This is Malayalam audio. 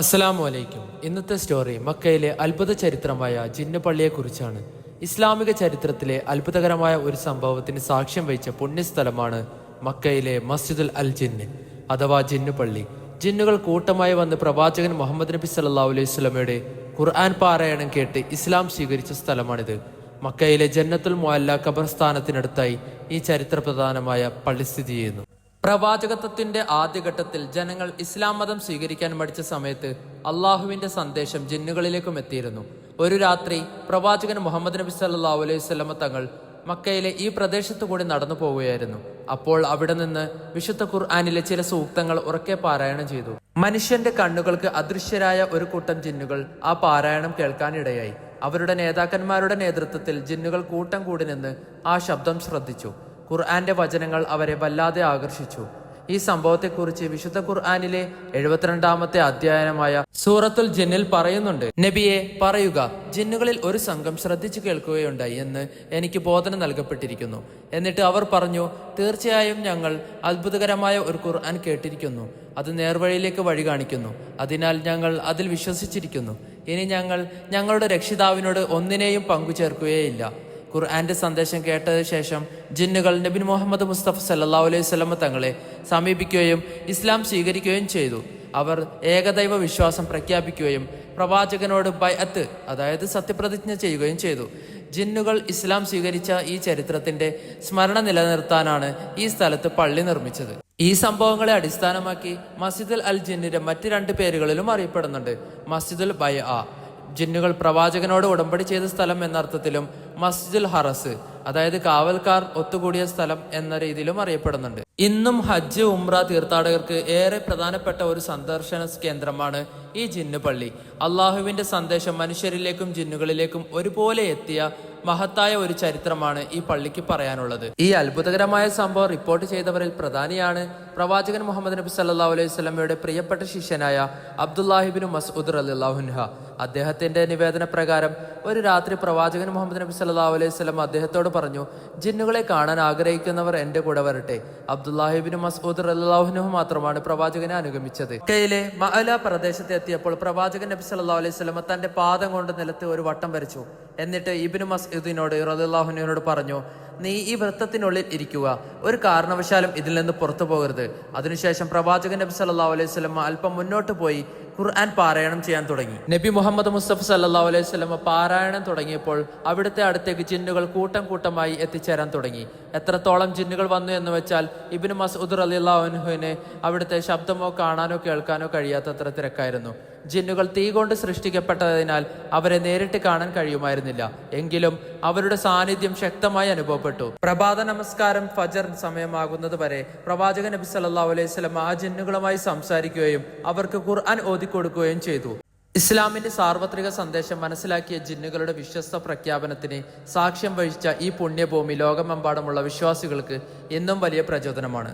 അസ്സലാമു അലൈക്കും. ഇന്നത്തെ സ്റ്റോറി മക്കയിലെ അത്ഭുത ചരിത്രമായ ജിന്നുപള്ളിയെക്കുറിച്ചാണ് ഇസ്ലാമിക ചരിത്രത്തിലെ അത്ഭുതകരമായ ഒരു സംഭവത്തിന് സാക്ഷ്യം വഹിച്ച പുണ്യസ്ഥലമാണ് മക്കയിലെ മസ്ജിദുൽ അൽ ജിന്ന് അഥവാ ജിന്നുപള്ളി. ജിന്നുകൾ കൂട്ടമായി വന്ന് പ്രവാചകൻ മുഹമ്മദ് നബി സല്ലാ അലൈഹി സ്വലമയുടെ ഖുർആൻ പാരായണം കേട്ട് ഇസ്ലാം സ്വീകരിച്ച സ്ഥലമാണിത്. മക്കയിലെ ജന്നത്തുൽ മുഅല്ല ഖബർസ്ഥാനത്തിനടുത്തായി ഈ ചരിത്ര പ്രധാനമായ പള്ളി സ്ഥിതി ചെയ്യുന്നു. പ്രവാചകത്വത്തിന്റെ ആദ്യഘട്ടത്തിൽ ജനങ്ങൾ ഇസ്ലാം മതം സ്വീകരിക്കാൻ മടിച്ച സമയത്ത് അള്ളാഹുവിന്റെ സന്ദേശം ജിന്നുകളിലേക്കും എത്തിയിരുന്നു. ഒരു രാത്രി പ്രവാചകൻ മുഹമ്മദ് നബി സല്ലാ അലൈഹി വസല്ലമ തങ്ങൾ മക്കയിലെ ഈ പ്രദേശത്തു കൂടി നടന്നു പോവുകയായിരുന്നു. അപ്പോൾ അവിടെ നിന്ന് വിശുദ്ധ ഖുർആാനിലെ ചില സൂക്തങ്ങൾ ഉറക്കെ പാരായണം ചെയ്തു. മനുഷ്യന്റെ കണ്ണുകൾക്ക് അദൃശ്യരായ ഒരു കൂട്ടം ജിന്നുകൾ ആ പാരായണം കേൾക്കാനിടയായി. അവരുടെ നേതാക്കന്മാരുടെ നേതൃത്വത്തിൽ ജിന്നുകൾ കൂട്ടം കൂടി നിന്ന് ആ ശബ്ദം ശ്രദ്ധിച്ചു. ഖുർആന്റെ വചനങ്ങൾ അവരെ വല്ലാതെ ആകർഷിച്ചു. ഈ സംഭവത്തെക്കുറിച്ച് വിശുദ്ധ ഖുർആാനിലെ എഴുപത്തിരണ്ടാമത്തെ അധ്യായനമായ സൂറത്തുൽ ജിന്നിൽ പറയുന്നുണ്ട്. നബിയെ പറയുക ജിന്നുകളിൽ ഒരു സംഘം ശ്രദ്ധിച്ചു കേൾക്കുകയുണ്ടായി എന്ന് എനിക്ക് ബോധന നൽകപ്പെട്ടിരിക്കുന്നു. എന്നിട്ട് അവർ പറഞ്ഞു തീർച്ചയായും ഞങ്ങൾ അത്ഭുതകരമായ ഒരു ഖുർആൻ കേട്ടിരിക്കുന്നു. അത് നേർവഴിയിലേക്ക് വഴി കാണിക്കുന്നു. അതിനാൽ ഞങ്ങൾ അതിൽ വിശ്വസിച്ചിരിക്കുന്നു. ഇനി ഞങ്ങൾ ഞങ്ങളുടെ രക്ഷിതാവിനോട് ഒന്നിനെയും പങ്കുചേർക്കുകയില്ല. ഖുർആന്റെ സന്ദേശം കേട്ടതിന് ശേഷം ജിന്നുകൾ നബിൻ മുഹമ്മദ് മുസ്തഫ സല്ലാ അലൈഹി സ്വലമ തങ്ങളെ സമീപിക്കുകയും ഇസ്ലാം സ്വീകരിക്കുകയും ചെയ്തു. അവർ ഏകദൈവ വിശ്വാസം പ്രഖ്യാപിക്കുകയും പ്രവാചകനോട് ബൈഅത്ത് അതായത് സത്യപ്രതിജ്ഞ ചെയ്യുകയും ചെയ്തു. ജിന്നുകൾ ഇസ്ലാം സ്വീകരിച്ച ഈ ചരിത്രത്തിന്റെ സ്മരണ നിലനിർത്താനാണ് ഈ സ്ഥലത്ത് പള്ളി നിർമ്മിച്ചത്. ഈ സംഭവങ്ങളെ അടിസ്ഥാനമാക്കി മസ്ജിദുൽ അൽ ജിന്നിന്റെ മറ്റ് രണ്ട് പേരുകളിലും അറിയപ്പെടുന്നുണ്ട്. മസ്ജിദുൽ ബൈ ജിന്നുകൾ പ്രവാചകനോട് ഉടമ്പടി ചെയ്ത സ്ഥലം എന്നർത്ഥത്തിലും മസ്ജിദുൽ ഹറസ് അതായത് കാവൽക്കാർ ഒത്തുകൂടിയ സ്ഥലം എന്ന രീതിയിലും അറിയപ്പെടുന്നുണ്ട്. ഇന്നും ഹജ്ജ് ഉംറ തീർത്ഥാടകർക്ക് ഏറെ പ്രധാനപ്പെട്ട ഒരു സന്ദർശന കേന്ദ്രമാണ് ഈ ജിന്നു പള്ളി. അള്ളാഹുവിന്റെ സന്ദേശം മനുഷ്യരിലേക്കും ജിന്നുകളിലേക്കും ഒരുപോലെ എത്തിയ മഹത്തായ ഒരു ചരിത്രമാണ് ഈ പള്ളിക്ക് പറയാനുള്ളത്. ഈ അത്ഭുതകരമായ സംഭവം റിപ്പോർട്ട് ചെയ്തവരിൽ പ്രധാനിയാണ് പ്രവാചകൻ മുഹമ്മദ് നബി സല്ലാ അലൈഹി സ്വലമയുടെ പ്രിയപ്പെട്ട ശിഷ്യനായ അബ്ദുല്ലാഹിബിൻ മസ്ഉദ് അലിഹുൻഹ അദ്ദേഹത്തിന്റെ നിവേദന പ്രകാരം ഒരു രാത്രി പ്രവാചകൻ മുഹമ്മദ് നബി സല്ലാ അലൈഹി സ്വലം അദ്ദേഹത്തോട് പറഞ്ഞു ജിന്നുകളെ കാണാൻ ആഗ്രഹിക്കുന്നവർ എന്റെ കൂടെ വരട്ടെ. അബ്ദുല്ലാഹിബിൻ മസൂദ് അല്ലാഹുനഹു മാത്രമാണ് പ്രവാചകനെ അനുഗമിച്ചത്. കയ്യിലെ മഅല പ്രദേശത്ത് എത്തിയപ്പോൾ പ്രവാചകൻ നബി സല്ലാ അലൈഹി സ്വലമ തന്റെ പാദം കൊണ്ട് നിലത്ത് ഒരു വട്ടം വരച്ചു. എന്നിട്ട് ഇബിന് മസ്ഊദിനോട് റളിയല്ലാഹുവിനോട് പറഞ്ഞു നീ ഈ വൃത്തത്തിനുള്ളിൽ ഇരിക്കുക. ഒരു കാരണവശാലും ഇതിൽ നിന്ന് പുറത്തു പോകരുത്. അതിനുശേഷം പ്രവാചകൻ നബി സല്ലാ അലൈഹി സ്വലമ അല്പം മുന്നോട്ട് പോയി ഖുർആൻ പാരായണം ചെയ്യാൻ തുടങ്ങി. നബി മുഹമ്മദ് മുസ്തഫ സല്ലാ അലൈഹി സ്വലമ പാരായണം തുടങ്ങിയപ്പോൾ അവിടുത്തെ അടുത്തേക്ക് ജിന്നുകൾ കൂട്ടം കൂട്ടമായി എത്തിച്ചേരാൻ തുടങ്ങി. എത്രത്തോളം ജിന്നുകൾ വന്നു എന്ന് വെച്ചാൽ ഇബിന് മസൂദ് അലിഹുവിന് അവിടുത്തെ ശബ്ദമോ കാണാനോ കേൾക്കാനോ കഴിയാത്തത്ര തിരക്കായിരുന്നു. ജിന്നുകൾ തീ കൊണ്ട് സൃഷ്ടിക്കപ്പെട്ടതിനാൽ അവരെ നേരിട്ട് കാണാൻ കഴിയുമായിരുന്നില്ല. എങ്കിലും അവരുടെ സാന്നിധ്യം ശക്തമായി അനുഭവപ്പെട്ടു. പ്രഭാത നമസ്കാരം ഫജർ സമയമാകുന്നത് വരെ പ്രവാചകൻ നബി സല്ലാ അലൈഹി ആ ജിന്നുകളുമായി സംസാരിക്കുകയും അവർക്ക് ഖുർആൻ ഓതിക്കൊടുക്കുകയും ചെയ്തു. ഇസ്ലാമിന്റെ സാർവത്രിക സന്ദേശം മനസ്സിലാക്കിയ ജിന്നുകളുടെ വിശ്വസ്ത പ്രഖ്യാപനത്തിന് സാക്ഷ്യം വഹിച്ച ഈ പുണ്യഭൂമി ലോകമെമ്പാടുമുള്ള വിശ്വാസികൾക്ക് എന്നും വലിയ പ്രചോദനമാണ്.